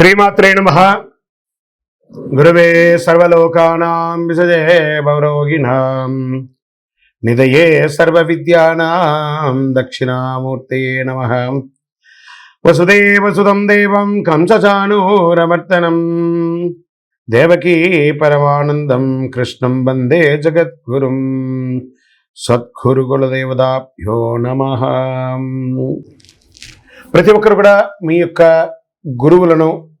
శ్రీమాత్రే నమ. గురువే సర్వలోకానాం విసజే భవరోగిణాం నిదయే సర్వ విద్యానాం దక్షిణామూర్తయే నమ. వసుదేవసుతం దేవం కంసచానూరమర్తనం దేవకీ పరమానందం కృష్ణం వందే జగద్గురుం. సద్గురుగులదేవదాభ్యో నమ. ప్రతి ఒక్కరు కూడా మీ యొక్క గురువులను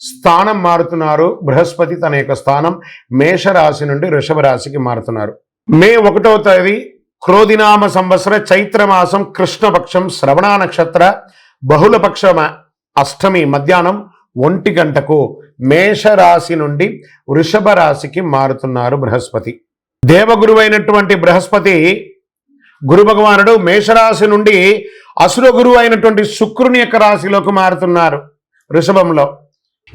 స్థానం మారుతున్నారు. బృహస్పతి తన యొక్క స్థానం మేషరాశి నుండి వృషభ రాశికి మారుతున్నారు. మే ఒకటవ తేదీ క్రోధినామ సంవత్సర చైత్రమాసం కృష్ణపక్షం శ్రవణ నక్షత్ర బహుళపక్షమ అష్టమి మధ్యాహ్నం ఒంటి గంటకు మేషరాశి నుండి వృషభ రాశికి మారుతున్నారు బృహస్పతి. దేవగురువైనటువంటి బృహస్పతి గురు భగవానుడు మేషరాశి నుండి అసుర గురువు అయినటువంటి శుక్రుని యొక్క రాశిలోకి మారుతున్నారు వృషభంలో.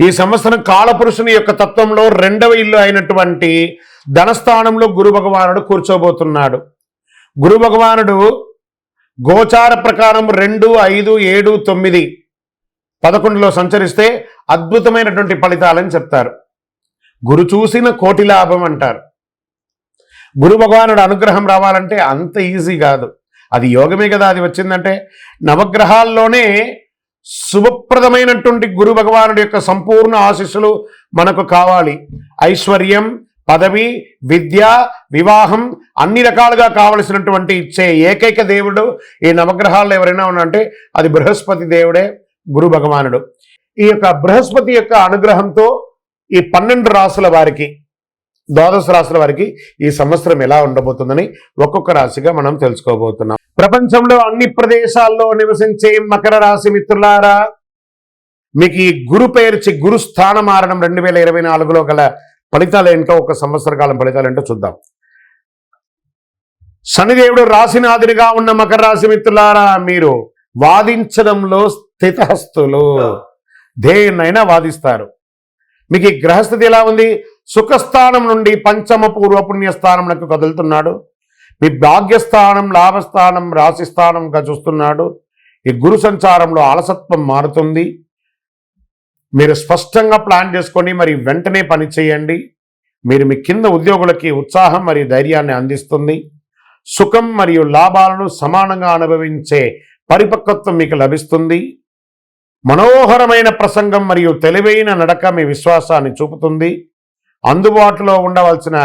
ఈ సంవత్సరం కాలపురుషుని యొక్క తత్వంలో రెండవ ఇల్లు అయినటువంటి ధనస్థానంలో గురు భగవానుడు కూర్చోబోతున్నాడు. గురు భగవానుడు గోచార ప్రకారం రెండు ఐదు ఏడు తొమ్మిది పదకొండులో సంచరిస్తే అద్భుతమైనటువంటి ఫలితాలని చెప్తారు. గురు చూసిన కోటి లాభం అంటారు. గురు భగవానుడు అనుగ్రహం రావాలంటే అంత ఈజీ కాదు. అది యోగమే కదా అది వచ్చిందంటే నవగ్రహాల్లోనే శుభప్రదమైనటువంటి గురు భగవానుడి యొక్క సంపూర్ణ ఆశీస్సులు మనకు కావాలి. ఐశ్వర్యం పదవి విద్య వివాహం అన్ని రకాలుగా కావలసినటువంటి ఇచ్చే ఏకైక దేవుడు ఈ నవగ్రహాల్లో ఎవరైనా ఉన్నారంటే అది బృహస్పతి దేవుడే గురు భగవానుడు. ఈ యొక్క బృహస్పతి యొక్క అనుగ్రహంతో ఈ పన్నెండు రాసుల వారికి ద్వాదశ రాశుల వారికి ఈ సంవత్సరం ఎలా ఉండబోతుందని ఒక్కొక్క రాశిగా మనం తెలుసుకోబోతున్నాం. ప్రపంచంలో అన్ని ప్రదేశాల్లో నివసించే మకర రాశి మిత్రులారా మీకు ఈ గురు పేర్చి గురు మారడం రెండు వేల ఇరవై నాలుగులో గల ఫలితాలు ఏంటో ఒక సంవత్సర కాలం ఫలితాలు ఏంటో చూద్దాం. శనిదేవుడు రాశినాథుడిగా ఉన్న మకర రాశి మిత్రులారా మీరు వాదించడంలో స్థితహస్తులు. దేన్నైనా వాదిస్తారు. మీకు ఈ గ్రహస్థితి ఎలా ఉంది? సుఖస్థానం నుండి పంచమ పూర్వ పుణ్యస్థానంకు కదులుతున్నాడు. మీ భాగ్యస్థానం లాభస్థానం రాశిస్థానంగా చూస్తున్నాడు. ఈ గురు సంచారంలో అలసత్వం మారుతుంది. మీరు స్పష్టంగా ప్లాన్ చేసుకొని మరి వెంటనే పని చేయండి. మీరు మీ కింద ఉద్యోగులకి ఉత్సాహం మరియు ధైర్యాన్ని అందిస్తుంది. సుఖం మరియు లాభాలను సమానంగా అనుభవించే పరిపక్వత్వం మీకు లభిస్తుంది. మనోహరమైన ప్రసంగం మరియు తెలివైన నడక మీ విశ్వాసాన్ని చూపుతుంది. అందుబాటులో ఉండవలసిన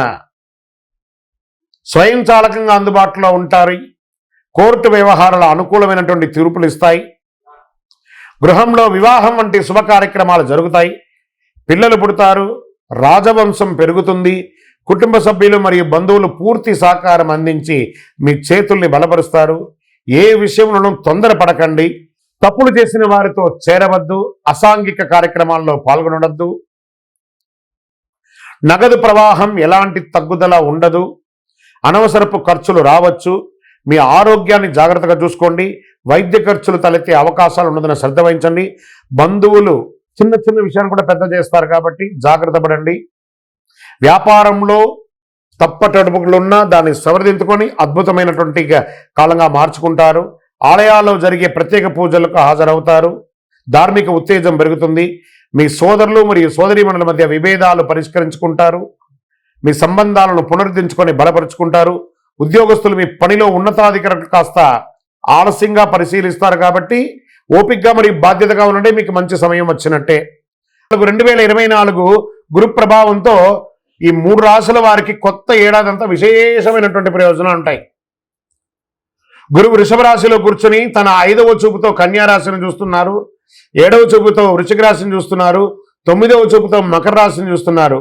స్వయంచాలకంగా అందుబాటులో ఉంటారు. కోర్టు వ్యవహారాల అనుకూలమైనటువంటి తీర్పులు ఇస్తాయి. గృహంలో వివాహం వంటి శుభ కార్యక్రమాలు జరుగుతాయి. పిల్లలు పుడతారు. రాజవంశం పెరుగుతుంది. కుటుంబ సభ్యులు మరియు బంధువులు పూర్తి సహకారం అందించి మీ చేతుల్ని బలపరుస్తారు. ఏ విషయంలోనూ తొందరపడకండి. తప్పులు చేసిన వారితో చేరవద్దు. అసాంఘిక కార్యక్రమాల్లో పాల్గొనవద్దు నగదు ప్రవాహం ఎలాంటి తగ్గుదల ఉండదు. అనవసరపు ఖర్చులు రావచ్చు. మీ ఆరోగ్యాన్ని జాగ్రత్తగా చూసుకోండి. వైద్య ఖర్చులు తలెత్తే అవకాశాలు ఉన్నదని శ్రద్ధ వహించండి. బంధువులు చిన్న చిన్న విషయాన్ని కూడా పెద్ద చేస్తారు కాబట్టి జాగ్రత్త పడండి. వ్యాపారంలో తప్పటడుపులున్నా దాన్ని సవరదించుకొని అద్భుతమైనటువంటి కాలంగా మార్చుకుంటారు. ఆలయాల్లో జరిగే ప్రత్యేక పూజలకు హాజరవుతారు. ధార్మిక ఉత్తేజం పెరుగుతుంది. మీ సోదరులు మరియు సోదరీమణుల మధ్య విభేదాలు పరిష్కరించుకుంటారు. మీ సంబంధాలను పునరుద్ధరించుకొని బలపరుచుకుంటారు. ఉద్యోగస్తులు మీ పనిలో ఉన్నతాధికారులు కాస్త ఆలస్యంగా పరిశీలిస్తారు కాబట్టి ఓపికగా మరియు బాధ్యతగా ఉండే మీకు మంచి సమయం వచ్చినట్టే. రెండు వేల ఇరవై నాలుగు గురు ప్రభావంతో ఈ మూడు రాశుల వారికి కొత్త ఏడాది అంతా విశేషమైనటువంటి ప్రయోజనాలు ఉంటాయి. గురువు వృషభ రాశిలో కూర్చొని తన ఐదవ చూపుతో కన్యా రాశిని చూస్తున్నారు. ఏడవ చూపుతో వృషిక రాశిని చూస్తున్నారు. తొమ్మిదవ చూపుతో మకర రాశిని చూస్తున్నారు.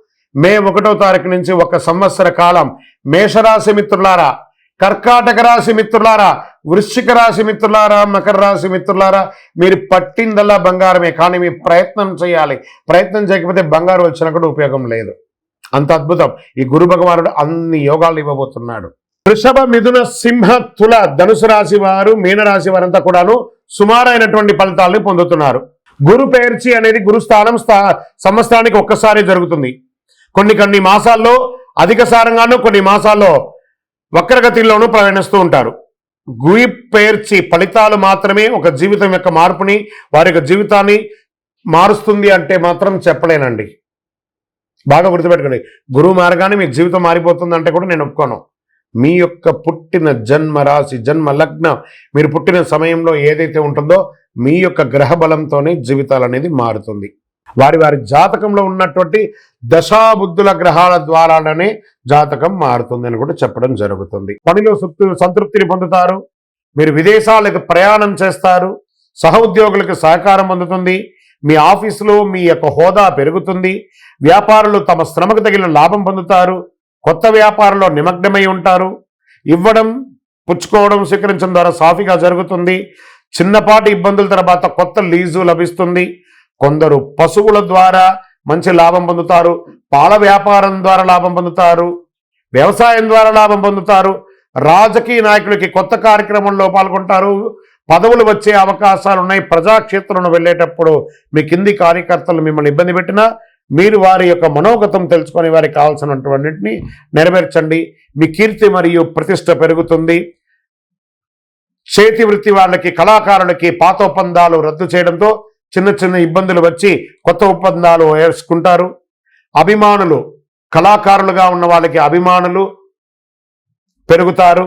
మే ఒకటో తారీఖు నుంచి ఒక సంవత్సర కాలం మేషరాశి మిత్రులారా కర్కాటక రాశి మిత్రులారా వృశ్చిక రాశి మిత్రులారా మకర రాశి మిత్రులారా మీరు పట్టిందల్లా బంగారమే కానీ మీ ప్రయత్నం చేయాలి. ప్రయత్నం చేయకపోతే బంగారం వచ్చినప్పుడు కూడా ఉపయోగం లేదు. అంత అద్భుతం. ఈ గురు భగవానుడు అన్ని యోగాలు ఇవ్వబోతున్నాడు. వృషభ మిథున సింహ తుల ధనుసు రాశి వారు మీనరాశి వారంతా కూడాను సుమారైనటువంటి ఫలితాలను పొందుతున్నారు. గురు పేర్చి అనేది గురుస్థానం స్థా సంవత్సరానికి ఒక్కసారి జరుగుతుంది. కొన్ని కొన్ని మాసాల్లో అధిక సారంగాను కొన్ని మాసాల్లో వక్రగతిలోనూ ప్రయాణిస్తూ ఉంటారు. గురి పేర్చి ఫలితాలు మాత్రమే ఒక జీవితం యొక్క మార్పుని వారి యొక్క జీవితాన్ని మారుస్తుంది అంటే మాత్రం చెప్పలేనండి. బాగా గుర్తుపెట్టుకోండి. గురువు మారగానే మీ జీవితం మారిపోతుంది అంటే కూడా నేను ఒప్పుకోను. మీ యొక్క పుట్టిన జన్మ రాశి జన్మ లగ్నం మీరు పుట్టిన సమయంలో ఏదైతే ఉంటుందో మీ యొక్క గ్రహ బలంతోనే జీవితాలు అనేది మారుతుంది. వారి వారి జాతకంలో ఉన్నటువంటి దశాబుద్ధుల గ్రహాల ద్వారానే జాతకం మారుతుంది అని కూడా చెప్పడం జరుగుతుంది. పనిలో సంతృప్తిని పొందుతారు. మీరు విదేశాలకు ప్రయాణం చేస్తారు. సహోద్యోగులకు సహకారం పొందుతుంది మీ ఆఫీసులో మీ యొక్క హోదా పెరుగుతుంది. వ్యాపారులు తమ శ్రమకు తగిన లాభం పొందుతారు. కొత్త వ్యాపారంలో నిమగ్నమై ఉంటారు. ఇవ్వడం పుచ్చుకోవడం స్వీకరించడం ద్వారా సాఫీగా జరుగుతుంది. చిన్నపాటి ఇబ్బందుల తర్వాత కొత్త లీజు లభిస్తుంది. కొందరు పశువుల ద్వారా మంచి లాభం పొందుతారు పాల వ్యాపారం ద్వారా లాభం పొందుతారు వ్యవసాయం ద్వారా లాభం పొందుతారు రాజకీయ నాయకులకి కొత్త కార్యక్రమంలో పాల్గొంటారు పదవులు వచ్చే అవకాశాలు ఉన్నాయి ప్రజాక్షేత్రంలో వెళ్ళేటప్పుడు మీ కింది కార్యకర్తలు మిమ్మల్ని ఇబ్బంది పెట్టినా మీరు వారి యొక్క మనోగతం తెలుసుకొని వారికి కావాల్సినటువంటిని నెరవేర్చండి. మీ కీర్తి మరియు ప్రతిష్ట పెరుగుతుంది. చేతి వృత్తి వాళ్ళకి కళాకారులకి పాత ఒప్పందాలు రద్దు చేయడంతో చిన్న చిన్న ఇబ్బందులు వచ్చి కొత్త ఒప్పందాలు వేసుకుంటారు అభిమానులు కళాకారులుగా ఉన్న వాళ్ళకి అభిమానులు పెరుగుతారు.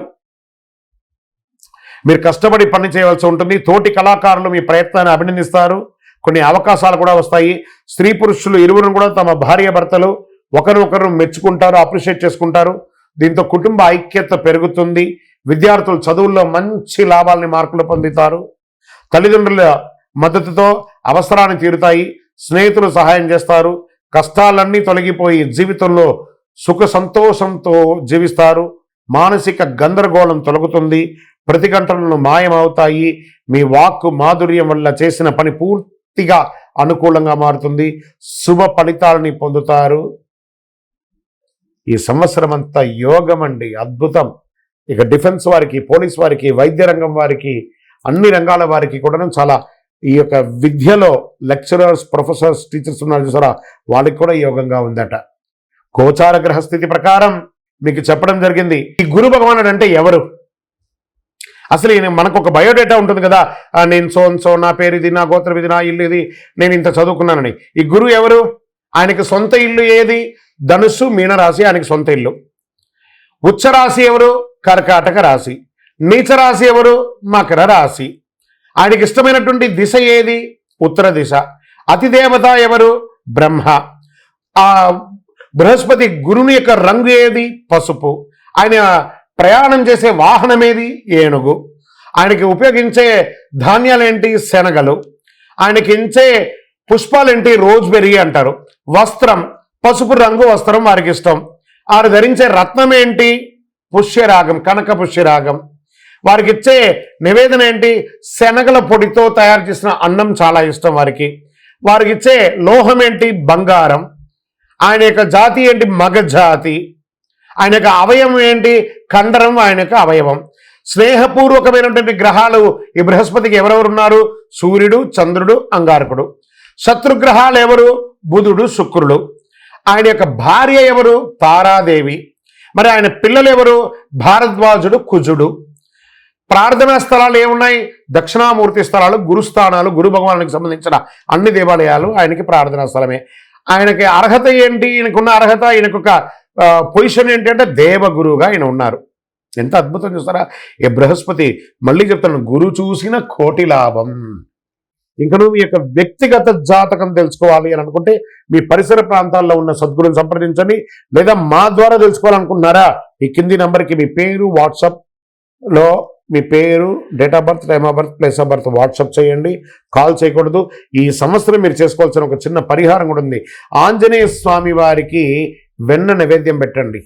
మీరు కష్టపడి పని చేయవలసి ఉంటుంది. తోటి కళాకారులు మీ ప్రయత్నాన్ని అభినందిస్తారు. కొన్ని అవకాశాలు కూడా వస్తాయి. స్త్రీ పురుషులు ఇరువురు కూడా తమ భార్య భర్తలు ఒకరినొకరు మెచ్చుకుంటారు అప్రిషియేట్ చేసుకుంటారు. దీంతో కుటుంబ ఐక్యత పెరుగుతుంది. విద్యార్థులు చదువుల్లో మంచి లాభాలని మార్కులు పొందుతారు. తల్లిదండ్రుల మద్దతుతో అవసరాన్ని తీరుతాయి స్నేహితులు సహాయం చేస్తారు కష్టాలన్నీ తొలగిపోయి జీవితంలో సుఖ సంతోషంతో జీవిస్తారు. మానసిక గందరగోళం తొలగుతుంది ప్రతిఘటనలు మాయమవుతాయి మీ వాక్కు మాధుర్యం వల్ల చేసిన పని పూర్తిగా అనుకూలంగా మారుతుంది శుభ ఫలితాలని పొందుతారు. ఈ సంవత్సరం అంతా యోగం అండి అద్భుతం. ఇక డిఫెన్స్ వారికి పోలీస్ వారికి వైద్య రంగం వారికి అన్ని రంగాల వారికి కూడా చాలా ఈ యొక్క విద్యలో లెక్చరర్స్ ప్రొఫెసర్స్ టీచర్స్ ఉన్నారు చూసారా? వాళ్ళకి కూడా యోగంగా ఉందట. గోచార గ్రహ స్థితి ప్రకారం మీకు చెప్పడం జరిగింది. ఈ గురు భగవానుడు అంటే ఎవరు? అసలు ఈయన మనకు ఒక బయోడేటా ఉంటుంది కదా. నేను సో సో నా పేరు ఇది నా గోత్రం ఇది నా ఇల్లు ఇది నేను ఇంత చదువుకున్నానని. ఈ గురువు ఎవరు? ఆయనకి సొంత ఇల్లు ఏది? ధనుస్సు మీనరాశి ఆయనకి సొంత ఇల్లు. ఉచ్చరాశి ఎవరు? కర్కాటక రాశి. నీచరాశి ఎవరు? మకర రాశి. ఆయనకి ఇష్టమైనటువంటి దిశ ఏది? ఉత్తర దిశ. అతిదేవత ఎవరు? బ్రహ్మ. ఆ బృహస్పతి గురుని యొక్క రంగు ఏది? పసుపు. ఆయన ప్రయాణం చేసే వాహనం ఏది? ఏనుగు. ఆయనకి ఉపయోగించే ధాన్యాలేంటి? శనగలు. ఆయనకి ఇచ్చే పుష్పాలేంటి? రోజ్బెర్రీ అంటారు. వస్త్రం. పసుపు రంగు వస్త్రం వారికి ఇష్టం. వారు ధరించే రత్నం ఏంటి? పుష్యరాగం కనక పుష్యరాగం వారికి ఇచ్చే నివేదన ఏంటి? శనగల పొడితో తయారు చేసిన అన్నం చాలా ఇష్టం వారికి. వారికి ఇచ్చే లోహం ఏంటి? బంగారం. ఆయన యొక్క జాతి ఏంటి? మగ జాతి. ఆయన యొక్క అవయవం ఏంటి? కండరం ఆయన యొక్క అవయవం. స్నేహపూర్వకమైనటువంటి గ్రహాలు ఈ బృహస్పతికి ఎవరెవరు ఉన్నారు? సూర్యుడు చంద్రుడు అంగారకుడు. శత్రుగ్రహాలు ఎవరు? బుధుడు శుక్రుడు. ఆయన యొక్క భార్య ఎవరు? తారాదేవి. మరి ఆయన పిల్లలు ఎవరు? భారద్వాజుడు కుజుడు. ప్రార్థనా స్థలాలు ఏమున్నాయి? దక్షిణామూర్తి స్థలాలు గురుస్థానాలు గురు భగవానికి సంబంధించిన అన్ని దేవాలయాలు ఆయనకి ప్రార్థనా స్థలమే. ఆయనకి అర్హత ఏంటి? ఈయనకున్న అర్హత ఈయనకొక పొజిషన్ ఏంటంటే దేవగురువుగా ఆయన ఉన్నారు. ఎంత అద్భుతం చూస్తారా? ఈ బృహస్పతి మళ్ళీ చెప్తాను గురు చూసిన కోటి లాభం. ఇంకా మీ యొక్క వ్యక్తిగత జాతకం తెలుసుకోవాలి అని అనుకుంటే మీ పరిసర ప్రాంతాల్లో ఉన్న సద్గురుని సంప్రదించండి. లేదా మా ద్వారా తెలుసుకోవాలనుకుంటున్నారా? ఈ కింది నెంబర్కి మీ పేరు వాట్సాప్లో మీ పేరు date of birth time of birth place of birth WhatsApp చేయండి. కాల్ చేయకూడదు. ఈ సంవత్సరం మీరు చేసుకోవాల్సిన ఒక చిన్న పరిహారం కూడా ఉంది. ఆంజనేయ స్వామి వారికి వెన్న నైవేద్యం పెట్టండి.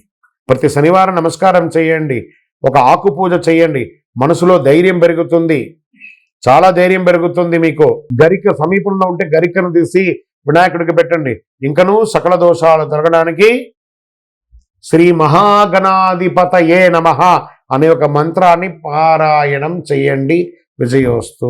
ప్రతి శనివారం నమస్కారం చేయండి. ఒక ఆకు పూజ చేయండి. మనసులో ధైర్యం పెరుగుతుంది. చాలా ధైర్యం పెరుగుతుంది మీకు. గరిక సమీపంలో ఉంటే గరికను తీసి వినాయకుడికి పెట్టండి. ఇంకనూ సకల దోషాలు జరగడానికి శ్రీ మహాగణాధిపతయే నమ. అనే ఒక మంత్రాన్ని పారాయణం చేయండి. విజయోస్తు.